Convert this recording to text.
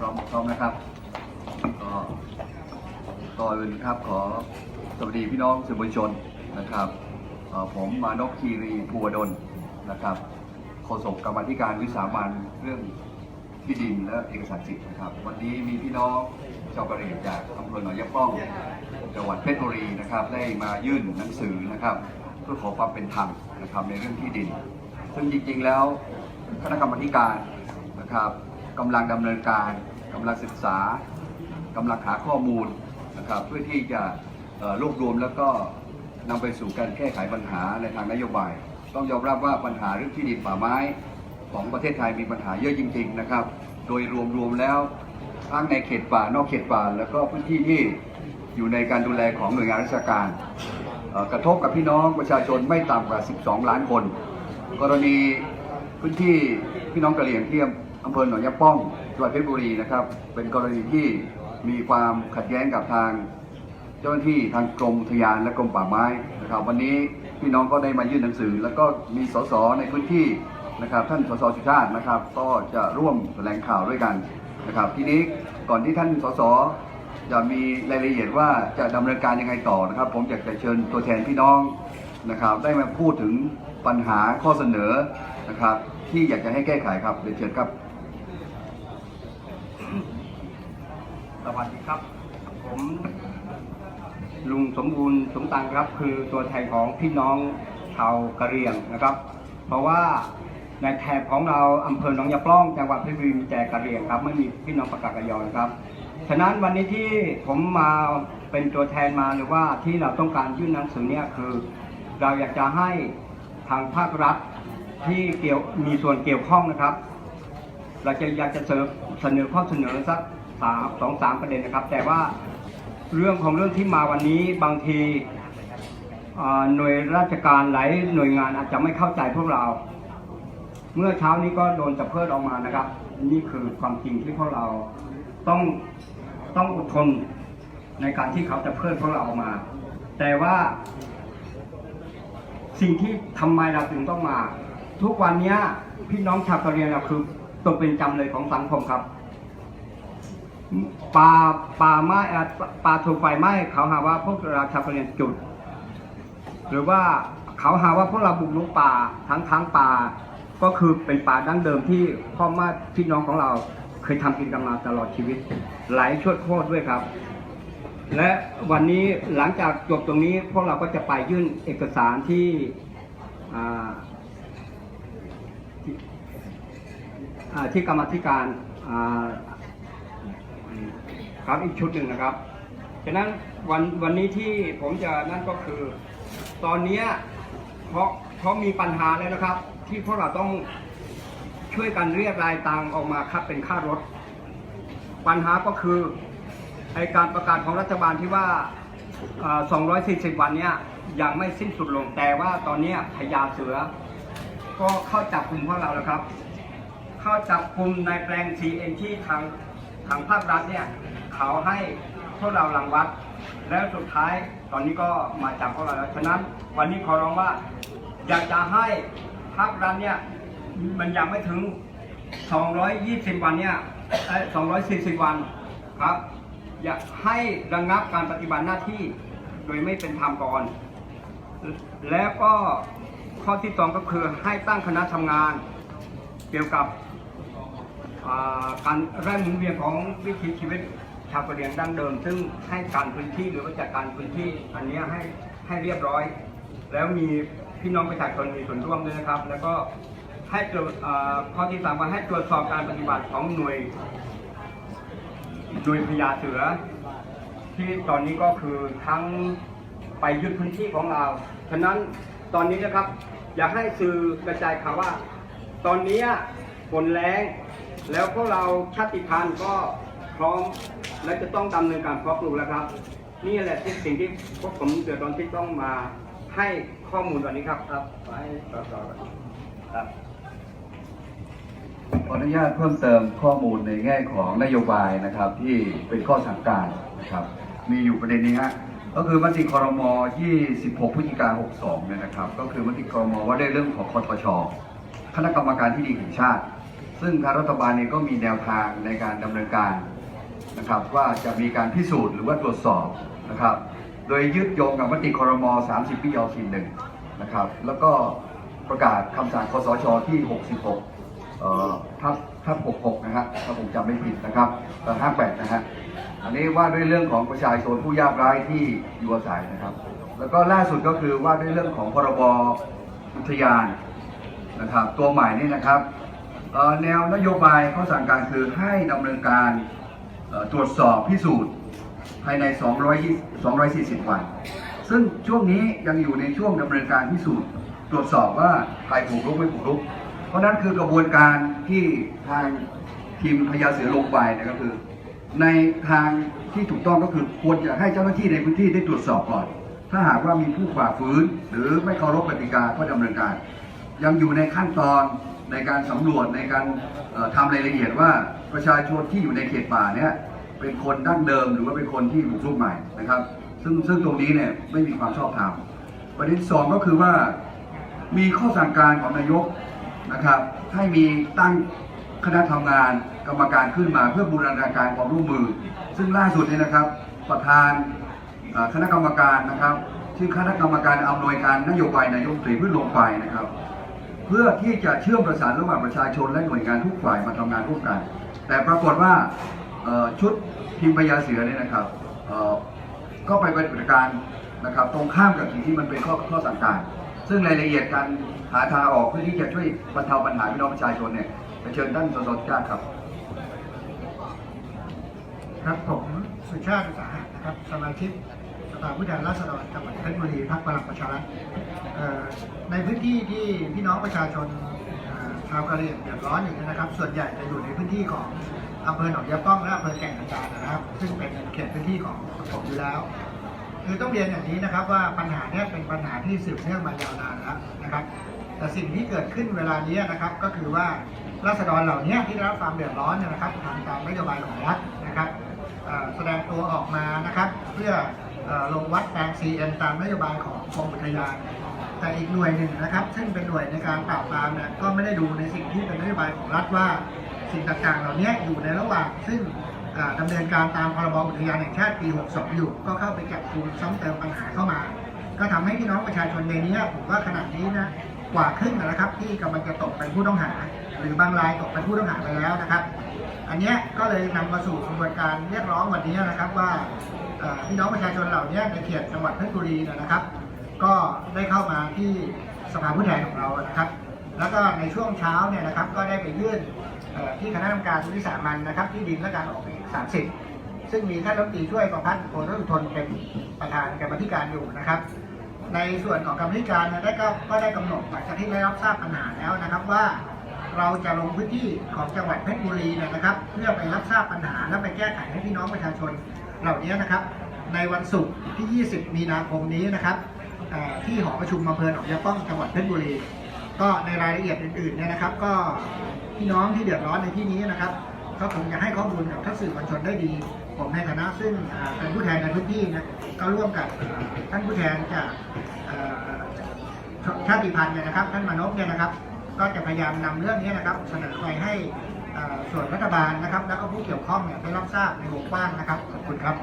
พร้อมพร้อมนะครับ ก็ก่อนอื่นครับขอสวัสดีพี่น้องสื่อมวลชนนะครับผมมานพคีรีภูวดลนะครับโฆษกกรรมธิการวิสามันเรื่องที่ดินและเอกสารสิทธิ์นะครับ วันนี้มีพี่น้องชาวกะเหรี่ยงจากอำเภอหนองยะป้องจังหวัดเพชรบุรีนะครับ ได้มายื่นหนังสือนะครับ เพื่อขอความเป็นธรรมนะครับในเรื่องที่ดิน ซึ่งจริงๆแล้วคณะกรรมธิการนะครับ กำลังดำเนินการกำลังศึกษากำลังหาข้อมูลนะครับเพื่อที่จะรวบรวมแล้วก็นำไปสู่การแก้ไขปัญหาในทางนโยบาย ต้องยอมรับว่าปัญหาเรื่องที่ดินป่าไม้ของประเทศไทยมีปัญหาเยอะจริง ๆนะครับ โดยรวมๆแล้วทั้งในเขตป่านอกเขตป่า แล้วก็พื้นที่ที่อยู่ในการดูแลของหน่วยงานราชการ กระทบกับพี่น้องประชาชนไม่ต่ำกว่า 12 ล้านคน กรณีพื้นที่พี่น้องกะเหรี่ยงที่ อำเภอหนองยะป้องจังหวัดเพชรบุรีนะครับ เป็นกรณีที่มีความขัดแย้งกับทางเจ้าหน้าที่ทางกรมทยานและกรมป่าไม้นะครับ วันนี้พี่น้องก็ได้มายื่นหนังสือ แล้วก็มีสสในพื้นที่นะครับ ท่านสสสุชาตินะครับ ก็จะร่วมแถลงข่าวด้วยกันนะครับ ทีนี้ก่อนที่ท่านสสจะมีรายละเอียดว่าจะดำเนินการยังไงต่อนะครับ ผมอยากจะเชิญตัวแทนพี่น้องนะครับ ได้มาพูดถึงปัญหาข้อเสนอนะครับ ที่อยากจะให้แก้ไขครับเดี๋ยวเชิญครับ ส วัสดีครับ ผมลุงสมบูรณ์สมตังครับ คือตัวแทนของพี่น้องชาวกะเหรี่ยงนะครับ เพราะว่าในแถบของเราอำเภอหนองยาปล้องจังหวัดเพชรบุรีมีแต่กะเหรี่ยงครับไม่มีพี่น้องประกาศกะยอนะครับฉะนั้นวันนี้ที่ผมมาเป็นตัวแทนมาหรือว่าที่เราต้องการยื่นหนังสือเนี่ยคือ เราอยากจะให้ทางภาครัฐที่เกี่ยวมีส่วนเกี่ยวข้องนะครับ เราจะอยากจะเสนอเสนอข้อเสนอสัก สามสองสามประเด็นนะครับ แต่ว่าเรื่องของเรื่องที่มาวันนี้บางทีหน่วยราชการหลายหน่วยงานอาจจะไม่เข้าใจพวกเรา เมื่อเช้านี้ก็โดนจับเพิดออกมานะครับ นี่คือความจริงที่พวกเราต้องต้องอดทนในการที่เขาจะเพิดพวกเราออกมา แต่ว่า สิ่งที่ทำไมเราถึงต้องมา ทุกวันนี้พี่น้องชาวกะเหรียงเราคือตกเป็นจำเลยของสังคมครับ ป่าป่าไม้ป่าถูกไฟไหม้เขาหาว่าพวกเราชาวกะเหรียงจุด หรือว่าเขาหาว่าพวกเราบุกรุกป่าทั้งทั้งป่า ก็คือเป็นป่าดั้งเดิมที่พ่อแม่พี่น้องของเราเคยทำกินกันมาตลอดชีวิต หลายชวดโคตรด้วยครับ และวันนี้หลังจากจบตรงนี้พวกเราก็จะไปยื่นเอกสารที่ที่กรรมธิการ ครับอีกชุดหนึ่งนะครับฉะนั้นวันวันนี้ที่ผมจะนั่นก็คือ ตอนเนี้เพราะเพราะมีปัญหาแล้วนะครับ ที่พวกเราต้องช่วยกันเรียกรายตังออกมาคับเป็นค่ารถ ปัญหาก็คือไอการประกาศของรัฐบาลที่ว่าเอ่อ240 วันเนี้ยยังไม่สิ้นสุดลงแต่ว่าตอนนี้พญาเสือ ก็เข้าจับกลุ่มพวกเราแล้วครับ เข้าจับกลุ่มในแปลง CN ที่ทาง ทางภาครัฐเนี่ยเขาให้พวกเรารังวัด แล้วสุดท้ายตอนนี้ก็มาจับพวกเราแล้วฉะนั้นวันนี้ขอร้องว่า อยากจะให้ภาครัฐเนี่ยมันยังไม่ถึง 220 วันเนี่ย240 วันครับ อยากให้ระงับการปฏิบัติหน้าที่โดยไม่เป็นธรรมก่อน แล้วก็ข้อที่สองก็คือให้ตั้งคณะทำงาน เกี่ยวกับ การแร่หมุนเวียนของวิถีชีวิตชาวกะเหรี่ยงดั้งเดิม ซึ่งให้การพื้นที่หรือว่าจัดการพื้นที่อันนี้ให้ให้เรียบร้อย แล้วมีพี่น้องประชาชนมีส่วนร่วมด้วยนะครับ แล้วก็ให้ตรวจข้อที่สามว่าให้ตรวจสอบการปฏิบัติของหน่วยโดยพญาเสือ ที่ตอนนี้ก็คือทั้งไปยึดพื้นที่ของเราฉะนั้นตอนนี้นะครับ อยากให้สื่อกระจายข่าวว่า ตอนนี้ฝนแรง แล้วพวกเราชาติพันธุ์ก็พร้อมและจะต้องดำเนินการเพาะปลูกแล้วครับ นี่แหละที่สิ่งที่พวกผมเดือดร้อนที่ต้องมาให้ข้อมูลวันนี้ครับครับไว้ต่อต่อครับขออนุญาตเพิ่มเติมข้อมูลในแง่ของนโยบายนะครับ ที่เป็นข้อสั่งการนะครับ มีอยู่ประเด็นนี้ฮะก็คือมติคอรมอ26 พฤศจิกา62 เนี่ยนะครับ ก็คือมติคอรมอว่าได้วยเรื่องของคอทช คณะกรรมการที่ดินแห่งชาติ ซึ่งทางรัฐบาลเนี่ยก็มีแนวทางในการดำเนินการนะครับว่าจะมีการพิสูจน์หรือว่าตรวจสอบนะครับ โดยยึดโยงกับมติครมอ30 ปียอหนึ่งนะครับ แล้วก็ประกาศคำสั่งคสชที่ 66เอ่อทับทับ66 นะฮะถ้าผมจำไม่ผิดนะครับเอ่อ58 นะฮะ อันนี้ว่าด้วยเรื่องของประชาชนผู้ยากไร้ที่อยู่อาศัยนะครับ แล้วก็ล่าสุดก็คือว่าด้วยเรื่องของพรบอุทยานนะครับ ตัวใหม่นี่นะครับ แนวนโยบายข้อสั่งการคือให้ดำเนินการตรวจสอบพิสูจน์ภายใน220 240 วัน ซึ่งช่วงนี้ยังอยู่ในช่วงดำเนินการพิสูจน์ตรวจสอบว่าใครผูกรุกไม่ผูกรุก เพราะนั้นคือกระบวนการที่ทางทีมพญาเสือลงไปนะครับคือ ในทางที่ถูกต้องก็คือควรจะให้เจ้าหน้าที่ในพื้นที่ได้ตรวจสอบก่อน ถ้าหากว่ามีผู้ฝ่าฝืน หรือไม่เคารพกติกาก็ดำเนินการ ยังอยู่ในขั้นตอน ในการสำรวจในการเอ่อทำรายละเอียดว่าประชาชนที่อยู่ในเขตป่าเนี่ยเป็นคนดั้งเดิมหรือว่าเป็นคนที่บุกรุกใหม่นะครับ ซึ่งซึ่งตรงนี้เนี่ยไม่มีความชอบธรรมประเด็นที่สองก็คือว่ามีข้อสั่งการของนายกนะครับ ให้มีตั้งคณะทำงานกรรมการขึ้นมาเพื่อบูรณาการความร่วมมือ ซึ่งล่าสุดเนี่ยนะครับประธานคณะกรรมการนะครับชื่อคณะกรรมการอำนวยการนโยบายนายกตรีเพื่อลงไปนะครับ เพื่อที่จะเชื่อมประสานระหว่างประชาชนและหน่วยงานทุกฝ่ายมาทำงานร่วมกัน แต่ปรากฏว่าชุดทีมพญาเสือเนี่ยนะครับก็ไปปฏิบัติการนะครับตรงข้ามกับสิ่งที่มันเป็นข้อข้อสั่งการซึ่งรายละเอียดการหาทางออกเพื่อที่จะช่วยบรรเทาปัญหาพี่น้องประชาชนเนี่ยไปเชิญท่านสสชาติครับ ครับผมสุชาติสาหะนะครับสมาชิก ภาผู้แทนราษฎรจังหวัดเพชรบุรีพรรคพลังประชารัฐในพื้นที่ที่พี่น้องประชาชนชาวกะเหรี่ยงเดือดร้อนอยู่นยนะครับ ส่วนใหญ่จะอยู่ในพื้นที่ของอำเภอหนองยาป้องและอำเภอแก่งกระจานนะครับ ซึ่งเป็นเขตพื้นที่ของผมอยู่แล้ว คือต้องเรียนอย่างนี้นะครับว่าปัญหาเนี้ยเป็นปัญหาที่สืบเนื่องมายาวนานแล้วนะครับ แต่สิ่งที่เกิดขึ้นเวลานี้นะครับ ก็คือว่าราษฎรเหล่านี้ที่ได้รับความเดือดร้อนนะครับทำตามนโยบายของรัฐนะครับแสดงตัวออกมานะครับ เพื่อ ลงวัดแปลง CN ตามนโยบายของกรมอุทยาน แต่อีกหน่วยหนึ่งนะครับ ซึ่งเป็นหน่วยในการปราบปรามเนี่ยก็ไม่ได้ดูในสิ่งที่เป็นนโยบายของรัฐว่าสิ่งต่างๆ เหล่านี้อยู่ในระหว่างซึ่งอ่าดำเนินการตามพรบอุทยานแห่งชาติปี 62 อยู่ ก็เข้าไปจับกุมซ้ำเติมปัญหาเข้ามา ก็ทำให้พี่น้องประชาชนในนี้ผมว่าขนาดนี้นะกว่าครึ่งนะครับ ที่กำลังจะตกเป็นผู้ต้องหา หรือบางรายตกเป็นผู้ต้องหาไปแล้วนะครับ อันเนี้ยก็เลยนำมาสู่กระบวนการเรียกร้องวันนี้นะครับว่า พี่น้องประชาชนเหล่านี้ในเขตจังหวัดเพชรบุรีนะครับ ก็ได้เข้ามาที่สภาผู้แทนของเรานะครับ แล้วก็ในช่วงเช้าเนี่ยนะครับก็ได้ไปยื่นเอ่อที่คณะกรรมการวิสามันนะครับที่ดินและการออกเอกสารสิทธิ์ซึ่งมีท่านรัฐมนตรีช่วยกองพัฒน์โพธิ์ทนเป็นประธานกรรมธิการอยู่นะครับ ในส่วนของกรรมธิการได้ก็ก็ได้กำหนดหลังจากที่ได้รับทราบปัญหาแล้วนะครับว่าเราจะลงพื้นที่ของจังหวัดเพชรบุรีนะครับ เพื่อไปรับทราบปัญหาและไปแก้ไขให้พี่น้องประชาชน เหล่านี้นะครับ ในวันศุกร์ที่ 20 มีนาคมนี้นะครับที่หอประชุมอำเภอหนองยาป้องจังหวัดเพชรบุรี ก็ในรายละเอียดอื่นๆเนี่ยนะครับ ก็พี่น้องที่เดือดร้อนในที่นี้นะครับก็คงจะให้ข้อมูลกับท่านสื่อมวลชนได้ดี ผมในฐานะซึ่งเป็นผู้แทนในพื้นที่นะก็ร่วมกับท่านผู้แทนจากชาติพันธุ์เนี่ยนะครับ ท่านมานพเนี่ยนะครับ ก็จะพยายามนำเรื่องนี้นะครับ เสนอไปให้ ส่วนรัฐบาลนะครับ แล้วก็ผู้เกี่ยวข้องเนี่ยได้รับทราบในวงกว้างนะครับขอบคุณครับ